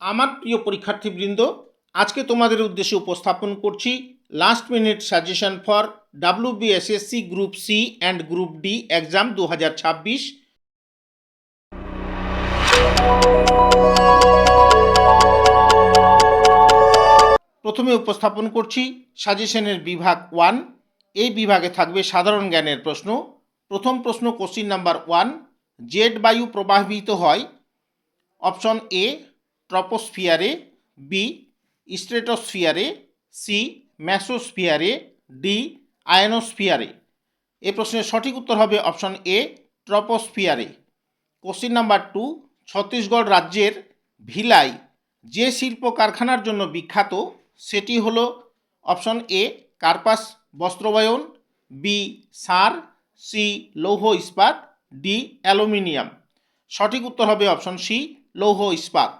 আমার প্রিয় পরীক্ষার্থীবৃন্দ, আজকে তোমাদের উদ্দেশ্যে উপস্থাপন করছি last minute suggestion for W BSSC group C and group D exam দু হাজার ছাব্বিশ। প্রথমে উপস্থাপন করছি সাজেশনের বিভাগ ওয়ান এই বিভাগে থাকবে সাধারণ জ্ঞানের প্রশ্ন। প্রথম প্রশ্ন কোশ্চিন নাম্বার ওয়ান জেড বায়ু প্রবাহিত হয়। অপশন এ ট্রপোস্ফিয়ারে, বি, স্ট্রেটোস্ফিয়ারে, সি, ম্যাসোস্ফিয়ারে, ডি, আয়নোস্ফিয়ারে। এ প্রশ্নের সঠিক উত্তর হবে অপশন এ, ট্রপোস্ফিয়ারে। কোশ্চিন নাম্বার টু, ছত্তিশগড় রাজ্যের ভিলাই যে শিল্প কারখানার জন্য বিখ্যাত, সেটি হল অপশন এ, কার্পাস বস্ত্রবায়ন, বি, সার, সি, লৌহ ইস্পাত, ডি, অ্যালুমিনিয়াম। সঠিক উত্তর হবে অপশন সি, লৌহ ইস্পাত।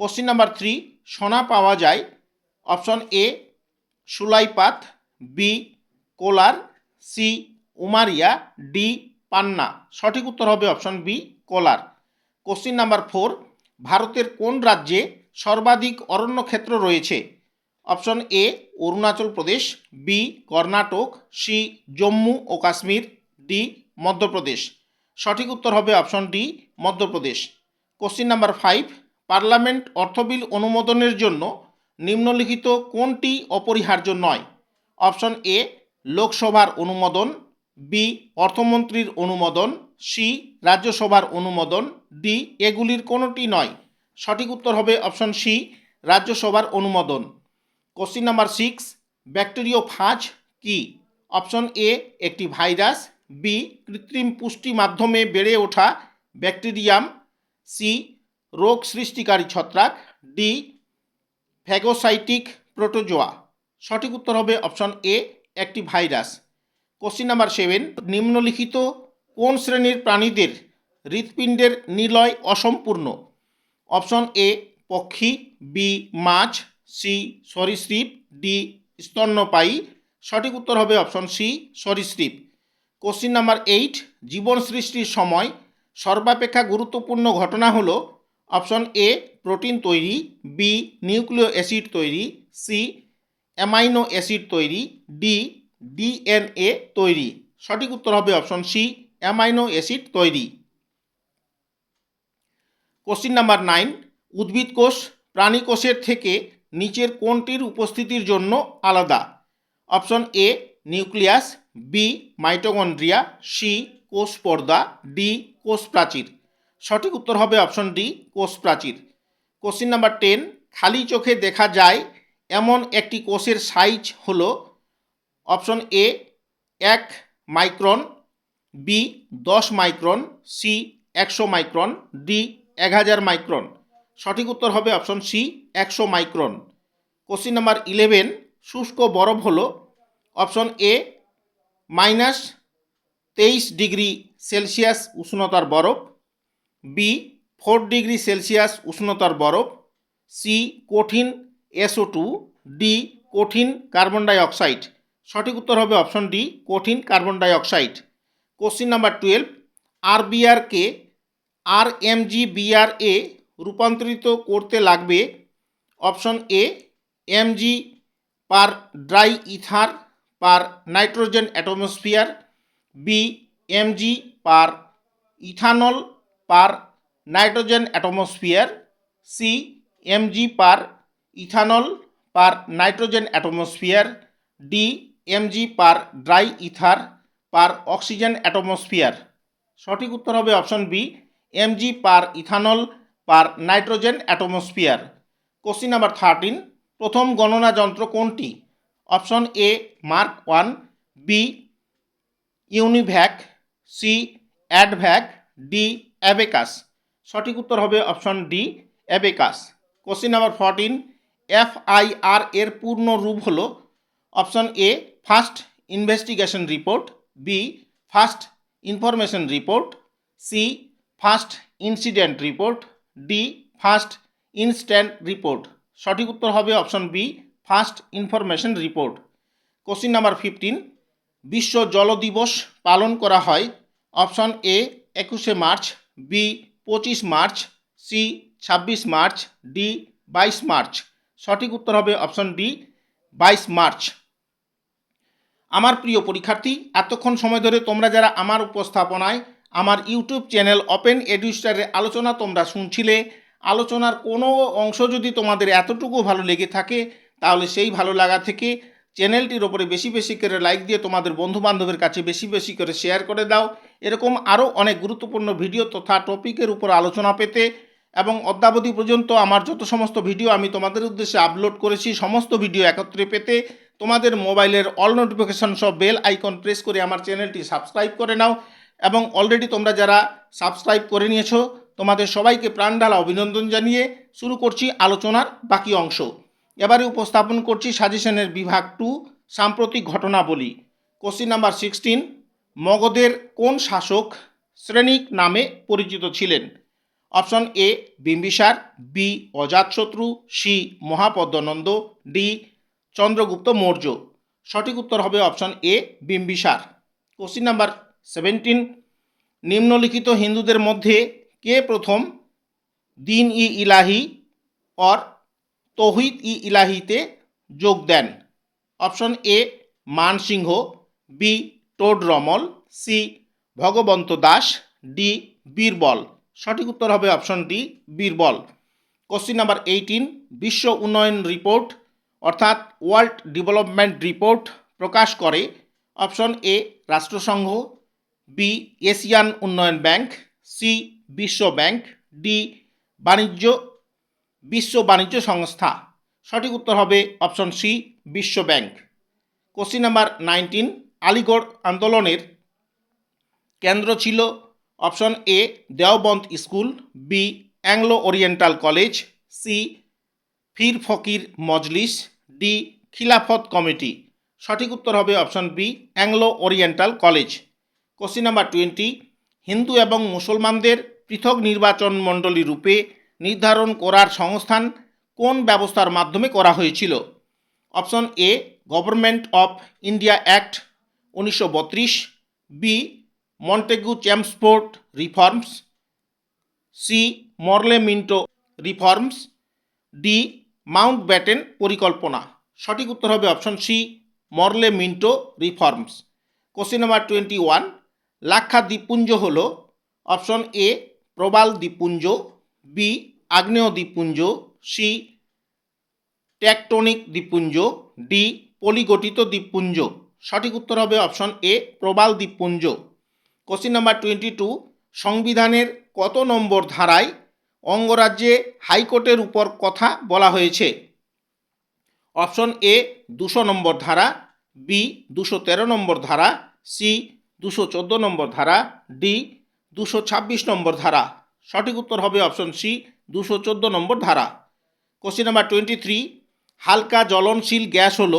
কোশ্চিন নাম্বার থ্রি সোনা পাওয়া যায়। Option A Sulaipat B Kolar C Umaria D Panna. সঠিক উত্তর হবে option B Kolar. Question number four ভারতের কোন রাজ্যে সর্বাধিক অরণ্যক্ষেত্র রয়েছে? Option A Arunachal Pradesh B Karnataka C Jammu O Kashmir D Madhya Pradesh. সঠিক উত্তর হবে option D Madhya Pradesh. Question number five parliament অর্থবিল অনুমোদনের জন্য নিম্নলিখিত কোনটি অপরিহার্য নয়? অপশন এ, লোকসভার অনুমোদন, বি, অর্থমন্ত্রীর অনুমোদন, সি, রাজ্যসভার অনুমোদন, ডি, এগুলির কোনোটি নয়। সঠিক উত্তর হবে অপশন সি, রাজ্যসভার অনুমোদন। Question number six, bacteriophage কি? অপশন এ, একটি ভাইরাস, বি, কৃত্রিম পুষ্টি মাধ্যমে বেড়ে ওঠা ব্যাকটেরিয়াম, সি রোগ সৃষ্টিকারী ছত্রাক ডি, ফ্যাগোসাইটিক প্রোটোজোয়া। সঠিক উত্তর হবে অপশন এ, একটি ভাইরাস। কোশ্চিন নাম্বার সেভেন, নিম্নলিখিত কোন শ্রেণির প্রাণীদের হৃৎপিণ্ডের নিলয় অসম্পূর্ণ? অপশন এ, পক্ষী, বি, মাছ, সি, সরীসৃপ, ডি, স্তন্যপায়ী। সঠিক উত্তর হবে অপশন সি, সরীসৃপ। কোশ্চিন নাম্বার এইট, জীবন সৃষ্টির সময় সর্বাপেক্ষা গুরুত্বপূর্ণ ঘটনা হলো অপশন এ, প্রোটিন তৈরি, বি, নিউক্লিয় অ্যাসিড তৈরি, সি, অ্যামাইনো অ্যাসিড তৈরি, ডি, ডিএনএ তৈরি। সঠিক উত্তর হবে অপশন সি, অ্যামাইনো অ্যাসিড তৈরি। কোশ্চিন নাম্বার নাইন, উদ্ভিদ কোষ প্রাণী কোষের থেকে নিচের কোনটির উপস্থিতির জন্য আলাদা? Option A, nucleus, B, mitochondria, C, কোষ পর্দা, ডি, কোষ প্রাচীর। সঠিক উত্তর হবে অপশন ডি কোষ প্রাচীর। কোশ্চিন নাম্বার টেন খালি চোখে দেখা যায় এমন একটি কোষের সাইজ হলো অপশন এ এক মাইক্রন বি দশ মাইক্রন সি একশো মাইক্রন ডি এক হাজার মাইক্রন সঠিক উত্তর হবে অপশন সি একশো মাইক্রন কোশ্চিন নাম্বার ইলেভেন শুষ্ক বরফ হলো অপশন এ মাইনাস তেইশ ডিগ্রি সেলসিয়াস উষ্ণতার বরফ। বি ফোর ডিগ্রি সেলসিয়াস উষ্ণতার বরফ সি কঠিন এসও টু ডি কঠিন কার্বন ডাইঅক্সাইড সঠিক উত্তর হবে অপশন ডি কঠিন carbon dioxide question number twelve R বিআরকে R M G B R এ রূপান্তরিত করতে লাগবে option A M G per dry ether per nitrogen atmosphere B M G per ethanol per nitrogen atmosphere C M G per ethanol per nitrogen atmosphere D M G per dry ether per oxygen atmosphere. সঠিক উত্তর হবে option B M G per ethanol per nitrogen atmosphere. Question number thirteen প্রথম গণনা যন্ত্র কোনটি? Option A, mark one, B, UNIVAC, C, EDVAC, D abacus. সঠিক উত্তর হবে option D, abacus. Question number fourteen F I R এর পূর্ণ রূপ হল option A first investigation report B first information report C first incident report D first instant report সঠিক উত্তর হবে option B first information report question number fifteen বিশ্ব জল দিবস পালন করা হয় অপশন এ, একুশে মার্চ বি পঁচিশ মার্চ সি ছাব্বিশ মার্চ ডি বাইশ মার্চ। সঠিক উত্তর হবে অপশন ডি, বাইশ মার্চ। আমার প্রিয় পরীক্ষার্থী, এতক্ষণ সময় ধরে তোমরা যারা আমার উপস্থাপনায়, আমার ইউটিউব চ্যানেল ওপেন এডুস্টারের আলোচনা তোমরা শুনছিলে, আলোচনার কোনো অংশ যদি তোমাদের এতটুকু ভালো লেগে থাকে, তাহলে সেই ভালো লাগা থেকে চ্যানেলটির ওপরে বেশি বেশি করে লাইক দিয়ে তোমাদের বন্ধু বান্ধবের কাছে বেশি বেশি করে শেয়ার করে দাও। এরকম আরও অনেক গুরুত্বপূর্ণ ভিডিও তথা টপিকের উপর আলোচনা পেতে এবং অদ্যাবধি পর্যন্ত আমার যত সমস্ত ভিডিও আমি তোমাদের উদ্দেশ্যে আপলোড করেছি, সমস্ত ভিডিও একত্রে পেতে তোমাদের মোবাইলের অল নোটিফিকেশন সব বেল আইকন প্রেস করে আমার চ্যানেলটি সাবস্ক্রাইব করে নাও এবং অলরেডি তোমরা যারা সাবস্ক্রাইব করে নিয়েছো, তোমাদের সবাইকে প্রাণঢালা অভিনন্দন জানিয়ে শুরু করছি আলোচনার বাকি অংশ। এবারে উপস্থাপন করছি সাজেশনের বিভাগ টু, সাম্প্রতিক ঘটনাবলী। কোশ্চিন নাম্বার সিক্সটিন মগধের কোন শাসক শ্রেণিক নামে পরিচিত ছিলেন? Option A Bimbisara B Ajatashatru C Mahapadma Nanda D Chandragupta Maurya. সঠিক উত্তর হবে option A Bimbisara. Question number seventeen নিম্নলিখিত হিন্দুদের মধ্যে কে প্রথম দিন ই ইলাহি অর তৌহিদ ই ইলাহিতে যোগ দেন। Option A, Man Singh, B Todar Mal C, Bhagwant Das, D, Birbal. সঠিক উত্তর হবে option D, Birbal. Question number eighteen বিশ্ব উন্নয়ন রিপোর্ট, অর্থাৎ ওয়ার্ল্ড ডেভেলপমেন্ট রিপোর্ট প্রকাশ করে। অপশন এ, রাষ্ট্রসংঘ, বি, এশিয়ান উন্নয়ন ব্যাংক, সি, বিশ্ব ব্যাংক, ডি, বাণিজ্য বিশ্ব বাণিজ্য সংস্থা। সঠিক উত্তর হবে অপশন সি, বিশ্ব bank. Question number nineteen, Aligarh আন্দোলনের কেন্দ্র ছিল option A, Deoband school, B, Anglo oriental college, C, ফির ফকির মজলিস, ডি, খিলাফত কমিটি। সঠিক উত্তর হবে option B, Anglo oriental college. Question number twenty, Hindu এবং মুসলমানদের পৃথক নির্বাচন মণ্ডলী রূপে নির্ধারণ করার সংস্থান কোন ব্যবস্থার মাধ্যমে করা হয়েছিল? Option A government of India act উনিশশো বত্রিশ, B Montagu Chelmsford reforms C Morley Minto reforms D Mountbatten পরিকল্পনা সঠিক উত্তর হবে option C Morley Minto reforms question number twenty one লাক্ষা দ্বীপপুঞ্জ হল। অপশন এ প্রবাল দ্বীপপুঞ্জ বি আগ্নেয় দ্বীপপুঞ্জ সি ট্যাকটনিক দ্বীপপুঞ্জ ডি পলিগঠিত দ্বীপপুঞ্জ। সঠিক উত্তর হবে অপশন এ প্রবাল দ্বীপপুঞ্জ। কোশ্চিন নাম্বার টোয়েন্টি টু সংবিধানের কত নম্বর ধারায় অঙ্গরাজ্যে হাইকোর্টের উপর কথা বলা হয়েছে? অপশন এ দুশো নম্বর ধারা বি দুশো তেরো নম্বর ধারা সি দুশো চোদ্দ নম্বর ধারা ডি দুশো ছাব্বিশ নম্বর ধারা। সঠিক উত্তর হবে অপশন সি, দুশো চোদ্দ নম্বর ধারা। কোশ্চিন নাম্বার টোয়েন্টি থ্রি হালকা জ্বলনশীল গ্যাস হল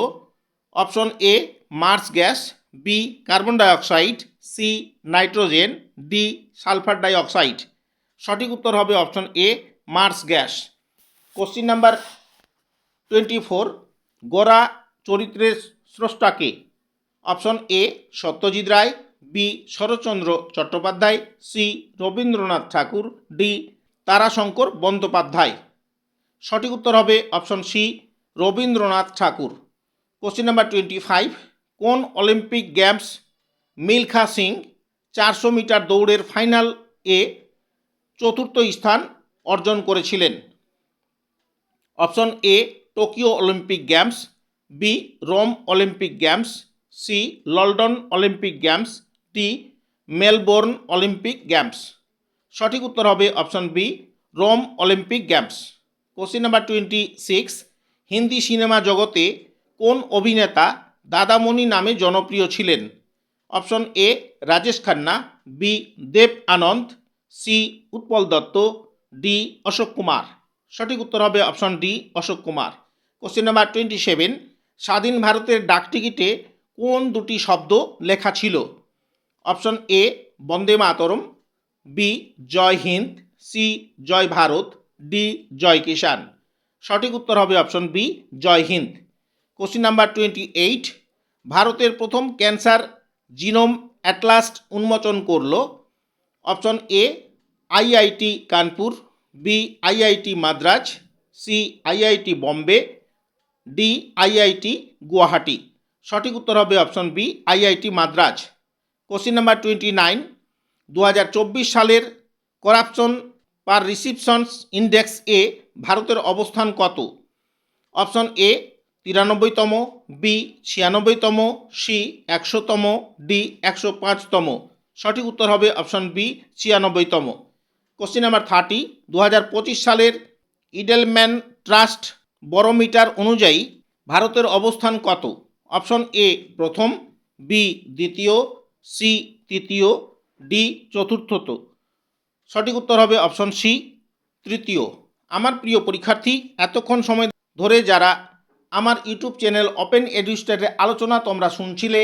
option A marsh gas B carbon dioxide C nitrogen D sulphur dioxide. সঠিক উত্তর হবে option A marsh gas. Question number twenty four Gora চরিত্রের স্রষ্টাকে। Option A Satyajit Ray B. Sharatchandra Chattopadhyay, C. Rabindranath Thakur, D. Tarashankar Bandyopadhyay. সঠিক উত্তর হবে option C, Rabindranath Thakur. Question number twenty five, কোন Olympic games Milkha Singh চারশো metre দৌড়ের final এ চতুর্থ স্থান অর্জন করেছিলেন? Option A, Tokyo Olympic games, B. Rome Olympic games, C. London Olympic games D Melbourne Olympic games. সঠিক উত্তর হবে option B, Rome Olympic games. Question number twenty six, Hindi cinema জগতে কোন অভিনেতা দাদামণি নামে জনপ্রিয় ছিলেন? Option A, Rajesh Khanna, B, Dev Anand, C, Utpal Dutt, D, Ashok Kumar. সঠিক উত্তর হবে option D, Ashok Kumar. Question number twenty seven, স্বাধীন ভারতের ডাকটিকিটে কোন দুটি শব্দ লেখা ছিল? Option A, Vande Mataram, B, Jai Hind, C, Jai Bharat, D, Jai Kisan সঠিক উত্তর হবে option B, Jai Hind. Question number twenty eight ভারতের প্রথম ক্যান্সার জিনোম অ্যাটলাস্ট উন্মোচন করল। Option A, IIT Kanpur, B, IIT Madras, C, IIT Bombay, D, IIT Guwahati. সঠিক উত্তর হবে option B, IIT Madras. Question number twenty nine দু হাজার চব্বিশ সালের করাপশন পার রিসিপশনস ইন্ডেক্স এ ভারতের অবস্থান কত? অপশন এ তিরানব্বইতম বি ছিয়ানব্বইতম সি একশোতম ডি একশো পাঁচতম। সঠিক উত্তর হবে অপশন বি ছিয়ানব্বইতম। কোশ্চিন নাম্বার থার্টি দু হাজার পঁচিশ সালের ইডেলম্যান ট্রাস্ট বরোমিটার অনুযায়ী ভারতের অবস্থান কত? অপশন এ প্রথম বি দ্বিতীয় সি তৃতীয়, ডি চতুর্থত। সঠিক উত্তর হবে অপশন সি তৃতীয়। আমার প্রিয় পরীক্ষার্থী, এতক্ষণ সময় ধরে যারা আমার ইউটিউব চ্যানেল ওপেন এডুস্টেটের আলোচনা তোমরা শুনছিলে,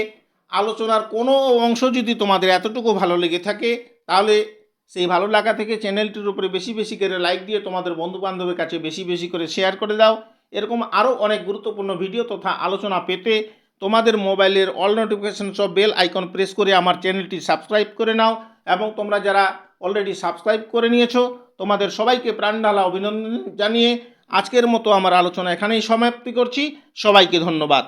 আলোচনার কোনো অংশ যদি তোমাদের এতটুকু ভালো লেগে থাকে, তাহলে সেই ভালো লাগা থেকে চ্যানেলটির উপরে বেশি বেশি করে লাইক দিয়ে তোমাদের বন্ধু বান্ধবের কাছে বেশি বেশি করে শেয়ার করে দাও। এরকম আরও অনেক গুরুত্বপূর্ণ ভিডিও তথা আলোচনা পেতে তোমাদের মোবাইলের অল নোটিফিকেশন সব বেল আইকন প্রেস করে আমার চ্যানেলটি সাবস্ক্রাইব করে নাও এবং তোমরা যারা অলরেডি সাবস্ক্রাইব করে নিয়েছো, তোমাদের সবাইকে প্রাণঢালা অভিনন্দন জানিয়ে আজকের মতো আমার আলোচনা এখানেই সমাপ্তি করছি। সবাইকে ধন্যবাদ।